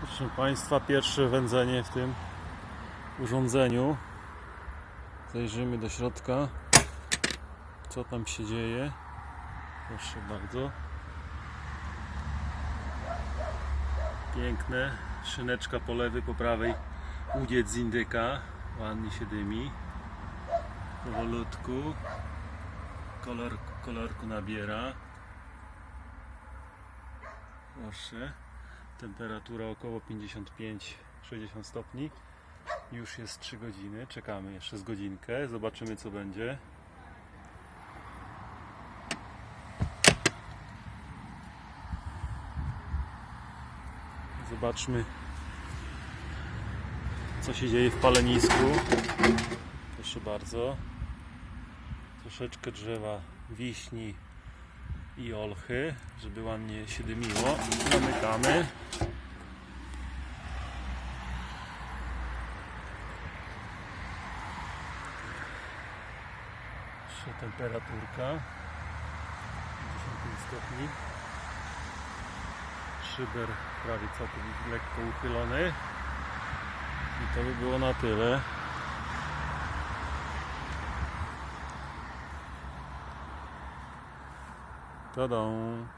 Proszę Państwa, pierwsze wędzenie w tym urządzeniu. Zajrzymy do środka, co tam się dzieje. Proszę bardzo. Piękne. Szyneczka polewy po prawej. Udziec z indyka. Ładnie się dymi. Powolutku. Kolor, kolorku nabiera. Proszę. Temperatura około 55-60 stopni. Już jest 3 godziny. Czekamy jeszcze z godzinkę. Zobaczymy co będzie. Zobaczmy co się dzieje w palenisku. Proszę bardzo. Troszeczkę drzewa wiśni i olchy, żeby ładnie się dymiło. Zamykamy. Jeszcze temperaturka 55 stopni. Szyber prawie całkowicie lekko uchylony. I to by było na tyle. 等等。